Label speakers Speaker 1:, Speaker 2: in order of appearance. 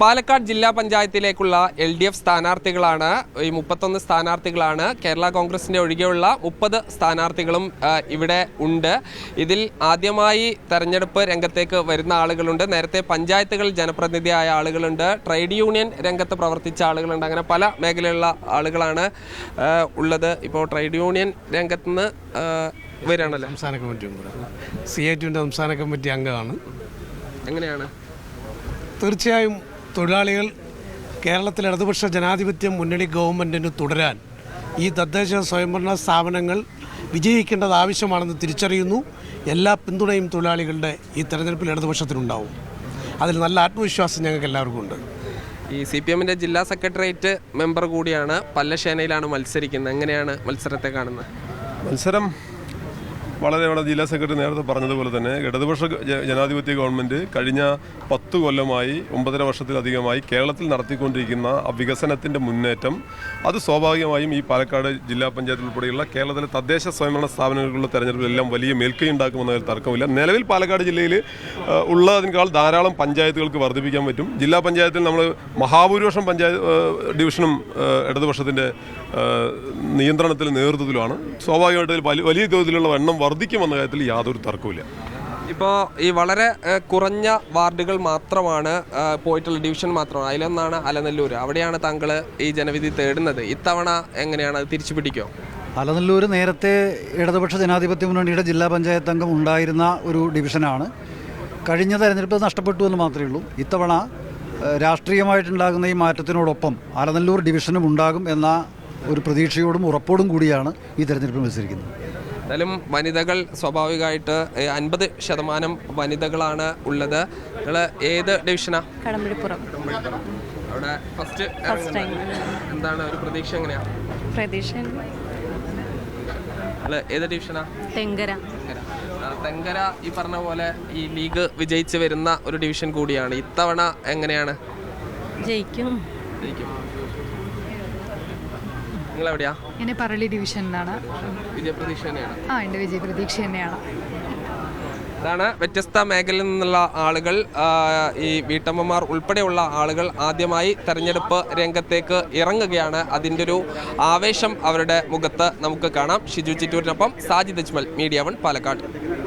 Speaker 1: പാലക്കാട് ജില്ലാ പഞ്ചായത്തിലേക്കുള്ള L D F സ്ഥാനാർത്ഥികളാണ് ഈ മുപ്പത്തൊന്ന് സ്ഥാനാർത്ഥികളാണ്. കേരള കോൺഗ്രസിന്റെ ഒഴികെയുള്ള മുപ്പത് സ്ഥാനാർത്ഥികളും ഇവിടെ ഉണ്ട്. ഇതിൽ ആദ്യമായി തെരഞ്ഞെടുപ്പ് രംഗത്തേക്ക് വരുന്ന ആളുകളുണ്ട്. നേരത്തെ പഞ്ചായത്തുകൾ ജനപ്രതിനിധിയായ ആളുകളുണ്ട്. ട്രേഡ് യൂണിയൻ രംഗത്ത് പ്രവർത്തിച്ച ആളുകളുണ്ട്. അങ്ങനെ പല മേഖലയിലുള്ള ആളുകളാണ് ഉള്ളത്. ഇപ്പോൾ ട്രേഡ് യൂണിയൻ രംഗത്ത് നിന്ന് ആ, വരികയാണല്ലോ
Speaker 2: സംസ്ഥാന കമ്മിറ്റി സി ഐ ടിന്റെ സംസ്ഥാന കമ്മിറ്റി അംഗമാണ്.
Speaker 1: എങ്ങനെയാണ്?
Speaker 2: തീർച്ചയായും തൊഴിലാളികൾ കേരളത്തിൽ ഇടതുപക്ഷ ജനാധിപത്യ മുന്നണി ഗവൺമെന്റിന് തുടരാൻ ഈ തദ്ദേശ സ്വയംഭരണ സ്ഥാപനങ്ങൾ വിജയിക്കേണ്ടത് ആവശ്യമാണെന്ന് തിരിച്ചറിയുന്നു. എല്ലാ പിന്തുണയും തൊഴിലാളികളുടെ ഈ തെരഞ്ഞെടുപ്പിൽ ഇടതുപക്ഷത്തിനുണ്ടാവും. അതിൽ നല്ല ആത്മവിശ്വാസം ഞങ്ങൾക്ക് എല്ലാവർക്കും ഉണ്ട്.
Speaker 1: ഈ സി പി എമ്മിന്റെ ജില്ലാ സെക്രട്ടേറിയറ്റ് മെമ്പർ കൂടിയാണ് പല്ലശേനയിലാണ് മത്സരിക്കുന്നത്. എങ്ങനെയാണ് മത്സരത്തെ കാണുന്നത്?
Speaker 3: മത്സരം വളരെ വളരെ ജില്ലാ സെക്രട്ടറി നേരത്തെ പറഞ്ഞതുപോലെ തന്നെ ഇടതുപക്ഷ ജനാധിപത്യ ഗവൺമെന്റ് കഴിഞ്ഞ പത്ത് കൊല്ലമായി ഒമ്പതര വർഷത്തിലധികമായി കേരളത്തിൽ നടത്തിക്കൊണ്ടിരിക്കുന്ന വികസനത്തിന്റെ മുന്നേറ്റം അത് സ്വാഭാവികമായും ഈ പാലക്കാട് ജില്ലാ പഞ്ചായത്തിൽ ഉൾപ്പെടെയുള്ള കേരളത്തിലെ തദ്ദേശ സ്വയംഭരണ സ്ഥാപനങ്ങളിലുള്ള തെരഞ്ഞെടുപ്പിലെല്ലാം വലിയ മേൽക്കൈ ഉണ്ടാക്കുമെന്നതിൽ തർക്കമില്ല. നിലവിൽ പാലക്കാട് ജില്ലയിൽ ഉള്ളതിനേക്കാൾ ധാരാളം പഞ്ചായത്തുകൾക്ക് വർദ്ധിപ്പിക്കാൻ പറ്റും. ജില്ലാ പഞ്ചായത്തിൽ നമ്മൾ മഹാഭൂരിപക്ഷം പഞ്ചായത്ത് ഡിവിഷനും ഇടതുപക്ഷത്തിന്റെ നിയന്ത്രണത്തിൽ നേതൃത്വത്തിലുമാണ്. സ്വാഭാവികമായിട്ട് വലിയ തോതിലുള്ള എണ്ണം വർദ്ധിക്കുമെന്ന കാര്യത്തിൽ യാതൊരു തർക്കവുമില്ല.
Speaker 1: ഇപ്പോൾ ഈ വളരെ കുറഞ്ഞ വാർഡുകൾ മാത്രമാണ് പോയിട്ടുള്ള ഡിവിഷൻ മാത്രമാണ്. അതിലൊന്നാണ് അലനല്ലൂർ അവിടെയാണ് താങ്കൾ ഈ ജനവിധി തേടുന്നത്. ഇത്തവണ എങ്ങനെയാണ് അത് തിരിച്ചു പിടിക്കോ?
Speaker 4: അലനല്ലൂർ നേരത്തെ ഇടതുപക്ഷ ജനാധിപത്യ മുന്നണിയുടെ ജില്ലാ പഞ്ചായത്ത് അംഗം ഉണ്ടായിരുന്ന ഒരു ഡിവിഷനാണ്. കഴിഞ്ഞ തെരഞ്ഞെടുപ്പ് നഷ്ടപ്പെട്ടു എന്ന് മാത്രമേ ഉള്ളൂ. ഇത്തവണ രാഷ്ട്രീയമായിട്ടുണ്ടാകുന്ന ഈ മാറ്റത്തിനോടൊപ്പം അലനല്ലൂർ ഡിവിഷനും ഉണ്ടാകും എന്ന ഒരു പ്രതീക്ഷയോടും ഉറപ്പോടും കൂടിയാണ് ഈ തെരഞ്ഞെടുപ്പ് മത്സരിക്കുന്നത്.
Speaker 1: എന്തായാലും വനിതകൾ സ്വാഭാവികമായിട്ട് അൻപത് ശതമാനം വനിതകളാണ് ഉള്ളത്. നിങ്ങൾ ഏത് ഡിവിഷനാ?
Speaker 5: കടമ്പഴിപ്പുറം
Speaker 1: അവിടെ ഫസ്റ്റ് എന്താണ് ഒരു പ്രതീക്ഷ എങ്ങനെയാ?
Speaker 5: പ്രതീക്ഷ
Speaker 1: ഏത് ഡിവിഷനാ?
Speaker 5: തെങ്കര.
Speaker 1: തെങ്കര. തെങ്കര ഈ പറഞ്ഞ പോലെ ഈ ലീഗ് വിജയിച്ച് വരുന്ന ഒരു ഡിവിഷൻ കൂടിയാണ്. ഇത്തവണ എങ്ങനെയാണ്?
Speaker 5: ജയിക്കും.
Speaker 1: ജയിക്കും. നിങ്ങൾ എവിടെയാ
Speaker 6: ഞാൻ പറളി ഡിവിഷനിലാണ്
Speaker 1: വിജയപ്രതീക്ഷ തന്നെയാണ്.
Speaker 6: ആ എന്റെ വിജയ പ്രതീക്ഷ തന്നെയാണ്.
Speaker 1: ഇതാണ് വ്യത്യസ്ത മേഖലയിൽ നിന്നുള്ള ആളുകൾ. ഈ വീട്ടമ്മമാർ ഉൾപ്പെടെയുള്ള ആളുകൾ ആദ്യമായി തെരഞ്ഞെടുപ്പ് രംഗത്തേക്ക് ഇറങ്ങുകയാണ്. അതിന്റെ ഒരു ആവേശം അവരുടെ മുഖത്ത് നമുക്ക് കാണാം. ഷിജു ചിറ്റൂരിനൊപ്പം സാജിദ് അജ്മൽ മീഡിയ വൺ പാലക്കാട്.